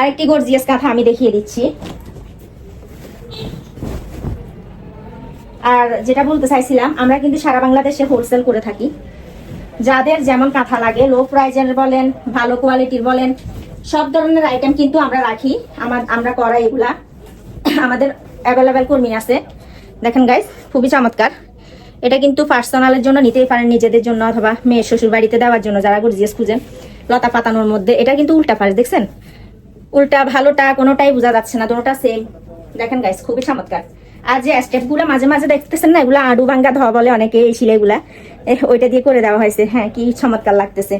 আরেকটি গর্জিয়াস কাঁথা আমি দেখিয়ে দিচ্ছি। আর যেটা বলতে চাইছিলাম, আমরা কিন্তু সারা বাংলাদেশে হোলসেল করে থাকি। যাদের যেমন কাঁথা লাগে লো প্রাইজের বলেন, ভালো কোয়ালিটির বলেন, সব ধরনের আইটেম কিন্তু আমরা রাখি। আমার, আমরা করা এগুলা। আমাদের অ্যাভেলেবেল কর্মী আছে। দেখেন গাইস খুবই চমৎকার। এটা কিন্তু পার্সোনালের জন্য নিতেই পারেন, নিজেদের জন্য অথবা মেয়ের শ্বশুর বাড়িতে দেওয়ার জন্য যারা গর্জিয়াস খুঁজেন, লতা পাতানোর মধ্যে। এটা কিন্তু উল্টা ফার্স দেখছেন? উল্টা ভালোটা কোনোটাই বোঝা যাচ্ছে না, দুটোটা সেম দেখেন গাইস খুবই চমৎকার। আর যে স্টেপগুলো মাঝে মাঝে দেখতেছেন না, এগুলো আডু ভাঙ্গা ধোয়া বলে অনেকে এই শিলেগুলা ওইটা দিয়ে করে দেওয়া হয়েছে। হ্যাঁ কি চমৎকার লাগতেছে।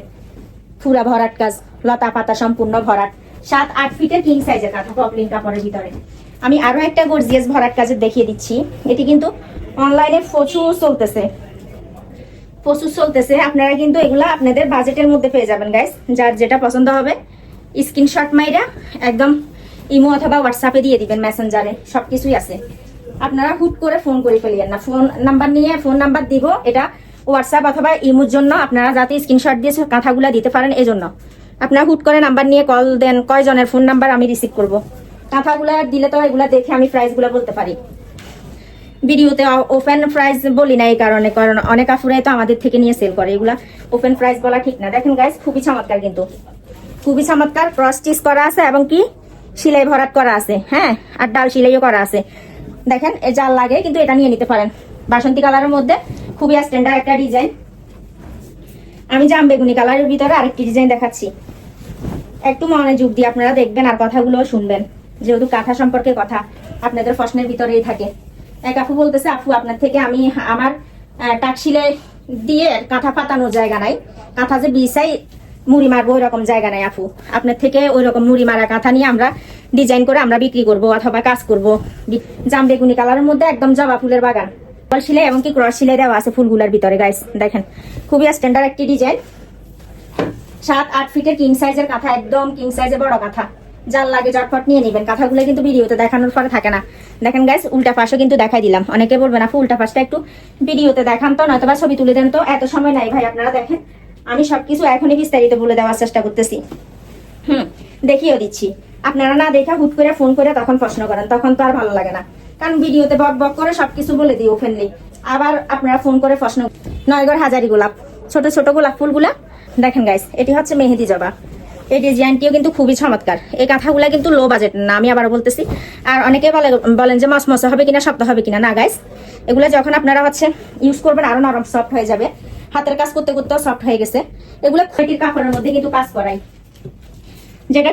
পুরা ভরাট কাজ, লতা পাতা সম্পূর্ণ ভরাট। সাত, আট ফিটের কিং সাইজের কাঁথা কাপড়ের ভিতরে। আমি আরও একটা গর্জিয়াস ভরাট কাজের দেখিয়ে দিচ্ছি। এটি কিন্তু অনলাইনে প্রচুর চলতেছে। প্রচুর চলতেছে। আপনারা কিন্তু এগুলা আপনাদের বাজেটের মধ্যে পেয়ে যাবেন গাইস যার যেটা পছন্দ হবে। স্ক্রিনশট মাইরা একদম ইমো অথবা হোয়াটসঅ্যাপে দিয়ে দিবেন, মেসেঞ্জারে। সব কিছুই আছে। আপনারা হুট করে ফোন করে ফেলিয়েন না। ফোন নাম্বার নিয়ে ফোন নাম্বার দিব, এটা হোয়াটসঅ্যাপ অথবা ইমোর জন্য। আপনারা যাতে স্ক্রিনশট দিয়ে কাঁথাগুলা দিতে পারেন, এজন্য। আপনারা হুট করে নাম্বার নিয়ে কল দেন, কয়জনের ফোন নাম্বার আমি রিসিভ করব। কাঁথাগুলা দিলে তো এগুলা দেখে আমি প্রাইসগুলো বলতে পারি। ভিডিওতে ওপেন প্রাইস বলি না এই কারণে, কারণ অনেক আফুরাই তো আমাদের থেকে নিয়ে সেল করে। এগুলা ওপেন প্রাইস বলা ঠিক না। দেখেন গাইস খুবই চমৎকার কিন্তু। খুবই চমৎকার ক্রস স্টিচ করা আছে এবং কি? সিলাই ভরাট করা আছে হ্যাঁ? আর ডাল সিলাইও করা আছে। দেখেন জাল লাগে, কিন্তু এটা নিয়ে নিতে পারেন। বাসন্তী কালারের মধ্যে খুবই স্ট্যান্ডার্ড একটা ডিজাইন আমি জাম বেগুনি কালারের ভিতরে আরেকটি ডিজাইন দেখাচ্ছি। একটু মনোযোগ দিয়ে আপনারা দেখবেন আর কথাগুলো শুনবেন। যেহেতু কাঁথা সম্পর্কে কথা, আপনাদের প্রশ্নের ভিতরেই থাকে। এক আপু বলতেছে, আপু, আপনার থেকে আমি আমার টাকশিলে দিয়ে কাঁথা পাতানোর জায়গা নাই। কাঁথা যে বিছাই মুড়ি মারবো ওই রকম জায়গা নাই আপু আপনার থেকে ওই রকম মুড়ি মারা কাঁথা নিয়ে আমরা ডিজাইন করে আমরা বিক্রি করব অথবা কাজ করব। জাম বেগুনি কালারের মধ্যে একদম জবা ফুলের বাগান। বল সিলাই এবং কি ক্রস সিলাই দেওয়া আছে ফুলগুলার ভিতরে গাইস দেখেন। খুবই স্ট্যান্ডার্ড একটি ডিজাইন সাত, আট ফিটের কিং সাইজের কাঁথা, একদম কিং সাইজের বড় কাঁথা। যার লাগে চটপট নিয়ে নেবেন। কাঁথাগুলো কিন্তু ভিডিওতে দেখানোর পরে থাকে না। দেখেন গাইস উল্টা পাশও কিন্তু দেখাই দিলাম। অনেকে বলবেন আপু উল্টা পাশটা একটু ভিডিওতে দেখান তো নয়তো বা ছবি তুলে দেন তো। এত সময় নাই ভাই, আপনারা দেখেন। আমি সবকিছু এখনই বিস্তারিত বলে দেওয়ার চেষ্টা করতেছি। হুম দেখিয়েও দিচ্ছি। আপনারা না দেখা হুট করে ফোন করে তখন প্রশ্ন করেন, তখন তো আর ভালো লাগে না। কারণ ভিডিওতে বক বক করে সবকিছু বলে দিই ওপেনলি আবার আপনারা ফোন করে প্রশ্ন নয়গড় হাজারি গোলাপ, ছোট ছোট গোলাপ ফুলগুলা। দেখেন গাইস এটি হচ্ছে মেহেদি জবা। এই ডিজাইনটিও কিন্তু খুবই চমৎকার। এই কাঁথাগুলা কিন্তু লো বাজেট না, আমি আবার বলতেছি। আর অনেকে বলে, বলেন যে মসমসে হবে কিনা, শক্ত হবে কিনা, না গাইস এগুলো যখন আপনারা হচ্ছে ইউজ করবেন, আরও নরম সফট হয়ে যাবে। হাতের কাজ করতে করতে সফট হয়ে গেছে। এগুলো কাপড়ের মধ্যে কিন্তু কাজ করাই যেটা